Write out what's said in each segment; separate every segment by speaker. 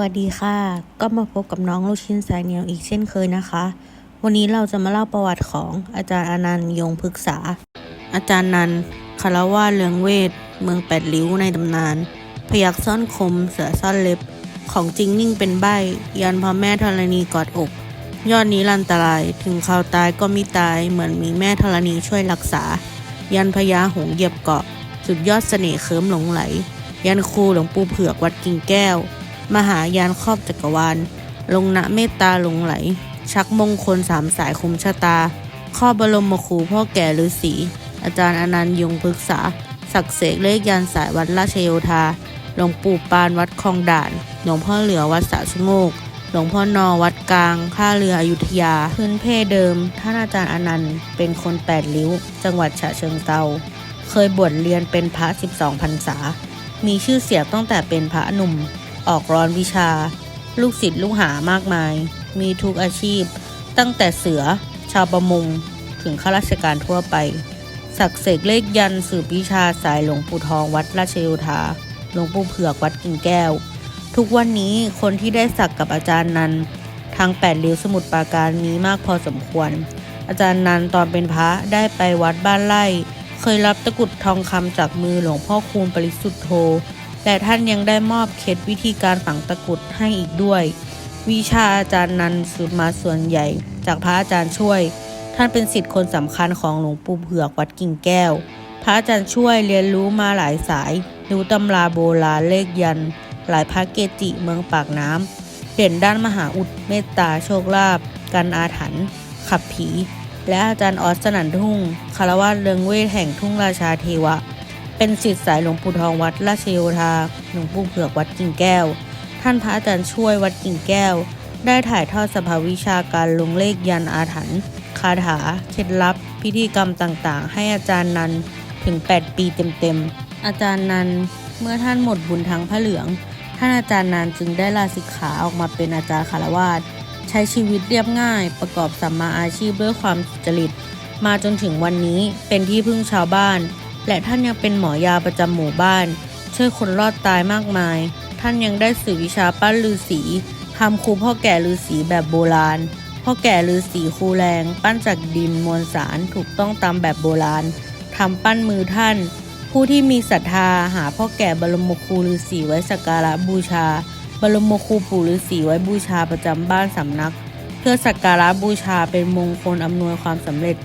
Speaker 1: วัสดีค่ะ ก็มาพบกับน้องลูกชิ้นสายเหนียวอีกเช่นเคยนะคะ วันนี้เราจะมาเล่าประวัติของอาจารย์อนันต์ยงพฤกษา อาจารย์นันท์คารวาเลืองเวท เมืองแปดริ้วในตำนาน พยักซ่อนคม เสือซ่อนเล็บ ของจริงนิ่งเป็นใบ ยันพระแม่ธรณีกอดอก ยอดนี้ลันตราย ถึงข่าวตายก็มิตาย เหมือนมีแม่ธรณีช่วยรักษา ยันพญาหงเหยียบเกาะ สุดยอดเสน่ห์เคิมหลงไหล ยันครูหลวงปู่เผือกวัดกิ่งแก้ว มหายานครอบจักรวาล ลงนะเมตตาลงไหล ชักมงคลสามสายคุมชะตา ข้อบรมครูพ่อแก่ฤาษีอาจารย์อนันต์ยงพฤกษา ศักเสกเลขยันสายวัดราชโยธา หลวงปู่ปานวัดคลองด่าน หลวงพ่อเหลือวัดสะชโงก หลวงพ่อนอวัดกลางท่าเรืออยุธยา พื้นเพเดิม ท่านอาจารย์อนันต์ เป็นคนแปดริ้ว จังหวัดฉะเชิงเทราเคยบวชเรียนเป็นพระ 12พรรษา มีชื่อเสียงตั้งแต่เป็นพระหนุ่ม ออกร้อนวิชา ลูกศิษย์ลูกหามากมาย มีทุกอาชีพ ตั้งแต่เสือ ชาวประมง ถึงข้าราชการทั่วไปศักเสกเลขยันสืบวิชาสายหลวงปู่ทองวัดราชโยธาหลวงปู่เผือกวัดกิ่งแก้ว ทุกวันนี้คนที่ได้สักกับอาจารย์นันทางแปดริ้วสมุทรปราการมีมากพอสมควร อาจารย์นันตอนเป็นพระได้ไปวัดบ้านไร่ เคยรับตะกุดทองคำจากมือหลวงพ่อคูณปริสุทธโธ แต่ท่านยังได้มอบเคล็ดวิธีการฝังตะกรุดให้อีกด้วย วิชาอาจารย์นันสืบมาส่วนใหญ่ จากพระอาจารย์ช่วย ท่านเป็นศิษย์คนสำคัญของหลวงปู่เผือกวัดกิ่งแก้ว พระอาจารย์ช่วยเรียนรู้มาหลายสายรู้ตำราโบราณเลขยัน หลายพระเกจิเมืองปากน้ำเด่นด้านมหาอุดเมตตาโชคลาภกันอาถรรพ์ขับผี และอาจารย์ออสสนันทุ่งคารวาสเรืองเวทแห่งทุ่งราชาเทวะ เป็นศิษย์สายหลวงปู่ทองวัดราชโยธาหลวงปู่เผือกวัดกิ่งแก้ว ท่านพระอาจารย์ช่วยวัดกิ่งแก้ว ได้ถ่ายทอดสภาวิชาการลงเลขยันอาถรรพ์คาถา เคล็ดลับ พิธีกรรมต่างๆ ให้อาจารย์นันถึง 8 ปีเต็มๆ อาจารย์นันเมื่อท่านหมดบุญทางพระเหลือง ท่านอาจารย์นันจึงได้ลาสิกขาออกมาเป็นอาจารย์คารวาสใช้ชีวิตเรียบง่าย ประกอบสัมมาอาชีพด้วยความจริต มาจนถึงวันนี้เป็นที่พึ่งชาวบ้าน และท่านยังเป็นหมอยาประจำหมู่บ้าน ช่วยคนรอดตายมากมาย ท่านยังได้สื่อวิชาปั้นลือสีทำครูพ่อแก่ลือสีแบบโบราณพ่อแก่ลือสีครูแรงปั้นจากดินมวลสารถูกต้องตามแบบโบราณทำปั้นมือท่าน ผู้ที่มีศรัทธาหาพ่อแก่บรมครูฤาษีไว้สักการะบูชา บรมครูปู่ฤาษีไว้บูชาประจำบ้านสำนัก เพื่อสักการะบูชาเป็นมงคลอำนวยความสำเร็จ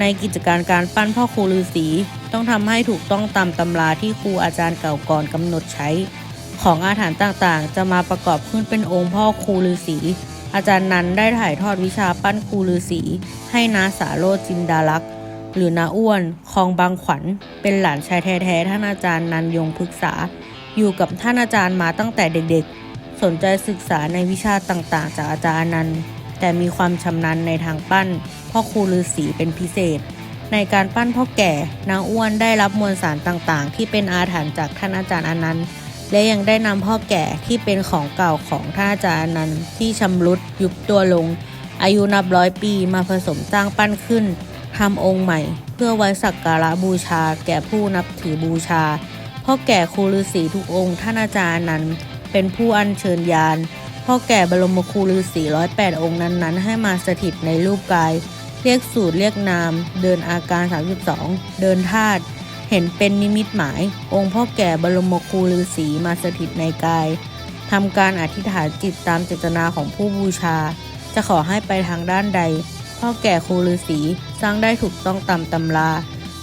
Speaker 1: ในกิจการการปั้นพ่อครูฤาษีต้องทำให้ถูกต้องตามตำราที่ครูอาจารย์เก่าก่อนกำหนดใช้ ของอาถรรพ์ต่างๆ จะมาประกอบขึ้นเป็นองค์พ่อครูฤาษีอาจารย์นันได้ถ่ายทอดวิชาปั้นครูฤาษีให้นาสาโรจินดาลักษ์หรือนาอ้วนคลองบางขวัญ เป็นหลานชายแท้ๆท่านอาจารย์นันยงพฤกษา อยู่กับท่านอาจารย์มาตั้งแต่เด็กๆ สนใจศึกษาในวิชาต่างๆ จากอาจารย์นัน แต่มีความชำนาญในทางปั้นพ่อครูฤาษีเป็นพิเศษ ในการปั้นพ่อแก่นางอ้วนได้รับมวลสารต่างๆ ที่เป็นอาถรรพ์จากท่านอาจารย์อนันต์และยังได้นำพ่อแก่ที่เป็นของเก่าของท่านอาจารย์อนันต์ที่ชำรุดยุบตัวลง อายุนับร้อยปีมาผสมสร้างปั้นขึ้นทำองค์ใหม่ เพื่อไว้สักการะบูชา แก่ผู้นับถือบูชาพ่อแก่ครูฤาษีทุกองค์ท่านอาจารย์อนันต์เป็นผู้อัญเชิญยาน พ่อแก่บรมครูฤาษีร้อยแปดองค์นั้นๆ ให้มาสถิตในรูปกาย เรียกสูตรเรียกนาม เดินอาการ 32 เดินธาตุเห็นเป็นนิมิตหมาย องค์พ่อแก่บรมครูฤาษีมาสถิตในกายทำการอธิษฐานจิตตามเจตนาของผู้บูชา จะขอให้ไปทางด้านใด พ่อแก่ครูฤาษีสร้างได้ถูกต้องตามตำรา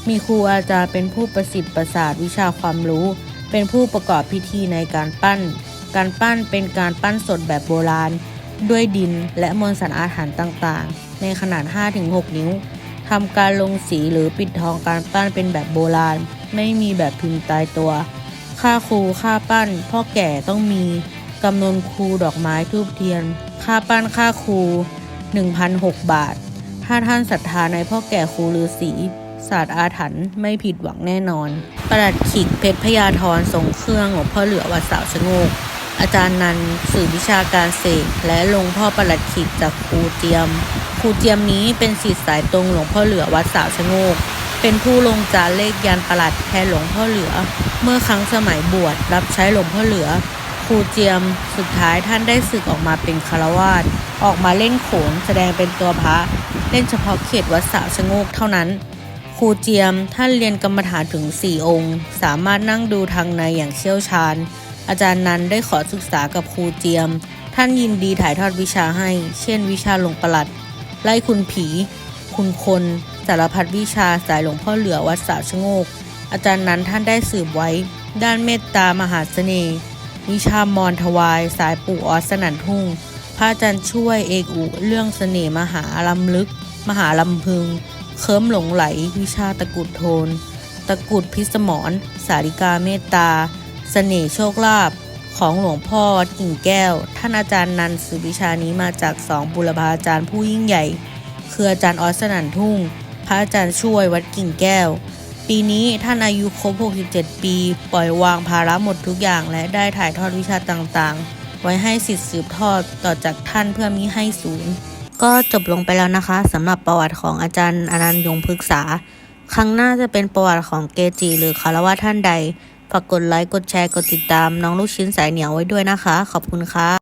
Speaker 1: มีครูอาจารย์เป็นผู้ประสิทธิ์ประสาทวิชาความรู้ เป็นผู้ประกอบพิธีในการปั้น การปั้นเป็นการปั้นสดแบบโบราณ ด้วยดินและมวลสารอาหารต่างๆ ในขนาด 5-6 นิ้วทำการลงสีหรือปิดทองการปั้นเป็นแบบโบราณ ไม่มีแบบพิมพ์ตายตัว ค่าครูค่าปั้น พ่อแก่ต้องมีกำนวนครูดอกไม้ทูบเทียน ค่าปั้นค่าครู1,006 บาท ถ้าท่านศรัทธาในพ่อแก่ครูฤาษีศาสตร์อาถรรพ์ไม่ผิดหวังแน่นอน ประหลัดขิกเพชรพยาธรทรงเครื่องหลวงพ่อเหลือวัดสาวชะโงก อาจารย์นันสื่อวิชาการเสกและลงพ่อประหลัดขิกจากครูเจียมครูเจียมนี้เป็นศิษย์สายตรงหลวงพ่อเหลือวัดสาวชะโงก เป็นผู้ลงจาเลขยันประหลัดแทนหลวงพ่อเหลือ เมื่อครั้งสมัยบวชรับใช้หลวงพ่อเหลือคครูเจียมสุดท้ายท่านได้สึกออกมาเป็นคารวาสออกมาเล่นโขนแสดงเป็นตัวพระ เล่นเฉพาะเขตวัดสาวชะโงกเท่านั้นครูเจียมท่านเรียนกรรมฐานถึง 4 องค์ สามารถนั่งดูทางในอย่างเชี่ยวชาญ อาจารย์นันได้ขอศึกษากับครูเจียม ท่านยินดีถ่ายทอดวิชาให้ เช่น วิชาหลวงประหลัด ไล่คุณผี คุณคน สารพัดวิชาสายหลวงพ่อเหลือวัดสาวชะโงก อาจารย์นั้นท่านได้สืบไว้ ด้านเมตตามหาเสน่ห์วิชามอนถวาย สายปู่ออสสนันทุ่ง พระอาจารย์ช่วยเอกอุเรื่องเสน่ห์มหาลำลึก มหาลำพึง เคิมหลงไหล วิชาตะกุดโทน ตะกุดพิสมรสาริกาเมตตา เสน่ห์โชคลาภของหลวงพ่อวัดกิ่งแก้ว ท่านอาจารย์นันสืบวิชานี้มาจากสองบุรพาจารย์ผู้ยิ่งใหญ่ คืออาจารย์ออสนันทุ่ง พระอาจารย์ช่วยวัดกิ่งแก้ว ปีนี้ท่านอายุครบ 67 ปี ปล่อยวางภาระหมดทุกอย่างและได้ถ่ายทอดวิชาต่างๆ ไว้ให้สิทธิ์สืบทอดต่อจากท่านเพื่อมิให้สูญก็จบลงไปแล้วนะคะสำหรับประวัติของอาจารย์อนันต์ยงพฤกษา ครั้งหน้าจะเป็นประวัติของเกจิหรือคารวะท่านใด ฝากกดไลค์ กดแชร์ กดติดตามน้องลูกชิ้นสายเหนียวไว้ด้วยนะคะ ขอบคุณค่ะ